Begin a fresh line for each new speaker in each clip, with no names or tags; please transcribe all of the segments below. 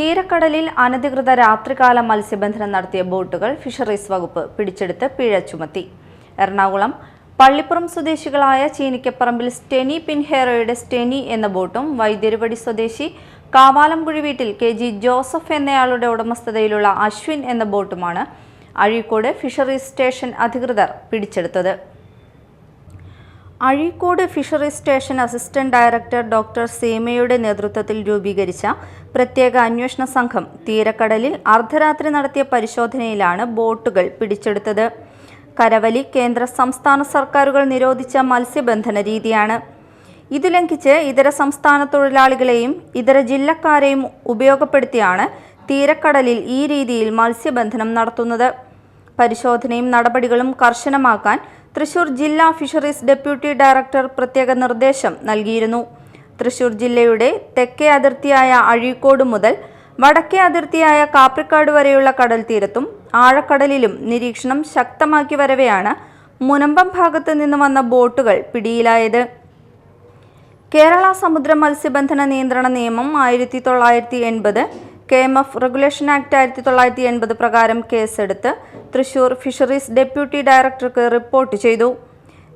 തീരക്കടലിൽ അനധികൃത രാത്രികാല മത്സ്യബന്ധനം നടത്തിയ ബോട്ടുകൾ ഫിഷറീസ് വകുപ്പ് പിടിച്ചെടുത്ത് പിഴ ചുമത്തി. എറണാകുളം പള്ളിപ്പുറം സ്വദേശികളായ ചീനിക്കപ്പറമ്പിൽ സ്റ്റെനി പിൻഹേറോയുടെ സ്റ്റെനി എന്ന ബോട്ടും വൈദ്യരുവടി സ്വദേശി കാവാലംകുഴി വീട്ടിൽ കെ ജി ജോസഫ് എന്നയാളുടെ ഉടമസ്ഥതയിലുള്ള അശ്വിൻ എന്ന ബോട്ടുമാണ് അഴീക്കോട് ഫിഷറീസ് സ്റ്റേഷൻ അധികൃതർ പിടിച്ചെടുത്തത്. Azhikode fisheries station assistant director doctor സീമയുടെ നേതൃത്വത്തിൽ രൂപീകരിച്ച പ്രത്യേക അന്വേഷണ സംഘം തീരക്കടലിൽ അർദ്ധരാത്രി നടത്തിയ പരിശോധനയിലാണ് ബോട്ടുകൾ പിടിച്ചെടുത്തത്. കരവലി കേന്ദ്ര സംസ്ഥാന സർക്കാരുകൾ നിരോധിച്ച മത്സ്യബന്ധന രീതിയാണ്. ഇത് ലംഘിച്ച് ഇതര സംസ്ഥാന തൊഴിലാളികളെയും ഇതര ജില്ലക്കാരെയും ഉപയോഗപ്പെടുത്തിയാണ് തീരക്കടലിൽ ഈ രീതിയിൽ മത്സ്യബന്ധനം നടത്തുന്നത്. പരിശോധനയും നടപടികളും കർശനമാക്കാൻ തൃശൂർ ജില്ലാ ഫിഷറീസ് ഡെപ്യൂട്ടി ഡയറക്ടർ പ്രത്യേക നിർദ്ദേശം നൽകിയിരുന്നു. തൃശൂർ ജില്ലയുടെ തെക്കേ അതിർത്തിയായ അഴീക്കോട് മുതൽ വടക്കേ അതിർത്തിയായ കാപ്രിക്കാട് വരെയുള്ള കടൽ തീരത്തും ആഴക്കടലിലും നിരീക്ഷണം ശക്തമാക്കി വരവെയാണ് മുനമ്പം ഭാഗത്ത് നിന്ന് വന്ന ബോട്ടുകൾ പിടിയിലായത്. കേരള സമുദ്ര മത്സ്യബന്ധന നിയന്ത്രണ നിയമം ആയിരത്തി തൊള്ളായിരത്തി എൺപത് K M F regulation act ആയിരത്തി തൊള്ളായിരത്തി എൺപത് പ്രകാരം കേസെടുത്ത് തൃശൂർ ഫിഷറീസ് ഡെപ്യൂട്ടി ഡയറക്ടർക്ക് റിപ്പോർട്ട് ചെയ്തു.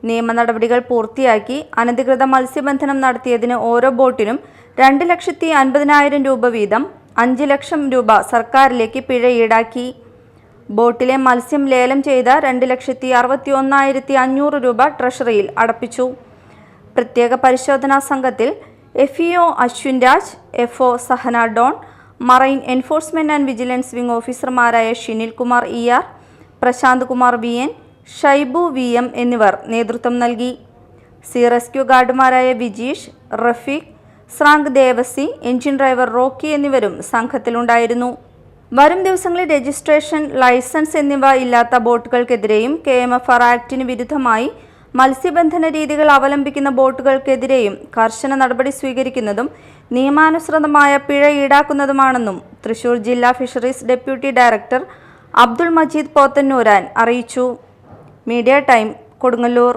നിയമ നടപടികൾ പൂർത്തിയാക്കി അനധികൃത മത്സ്യബന്ധനം നടത്തിയതിന് ഓരോ ബോട്ടിനും രണ്ട് ലക്ഷത്തി അൻപതിനായിരം രൂപ വീതം അഞ്ച് ലക്ഷം രൂപ സർക്കാരിലേക്ക് പിഴ ഈടാക്കി. ബോട്ടിലെ മത്സ്യം ലേലം ചെയ്ത രണ്ട് ലക്ഷത്തി അറുപത്തി ഒന്നായിരത്തി അഞ്ഞൂറ് രൂപ ട്രഷറിയിൽ അടപ്പിച്ചു. പ്രത്യേക പരിശോധനാ സംഘത്തിൽ F E O Ashwin Raj F O Sahana Don marine enforcement and vigilance wing ഓഫീസർമാരായ Shinil Kumar E R Prashanth Kumar V N Shaibu V M എന്നിവർ നേതൃത്വം നൽകി. സി റെസ്ക്യൂ ഗാർഡുമാരായ വിജീഷ് റഫീഖ് സ്രാങ്ക് ദേവസി എഞ്ചിൻ ഡ്രൈവർ റോക്കി എന്നിവരും സംഘത്തിലുണ്ടായിരുന്നു. വരും ദിവസങ്ങളിൽ രജിസ്ട്രേഷൻ ലൈസൻസ് എന്നിവ ഇല്ലാത്ത ബോട്ടുകൾക്കെതിരെയും കെ എം എഫ് ആർ ആക്ടിന് വിരുദ്ധമായി മത്സ്യബന്ധന രീതികൾ അവലംബിക്കുന്ന ബോട്ടുകൾക്കെതിരെയും കർശന നടപടി സ്വീകരിക്കുന്നതും നിയമാനുസൃതമായ പിഴ ഈടാക്കുന്നതുമാണെന്നും തൃശൂർ ജില്ലാ fisheries deputy director Abdul Majeed Pothannooran അറിയിച്ചു. Media time Kodungallur.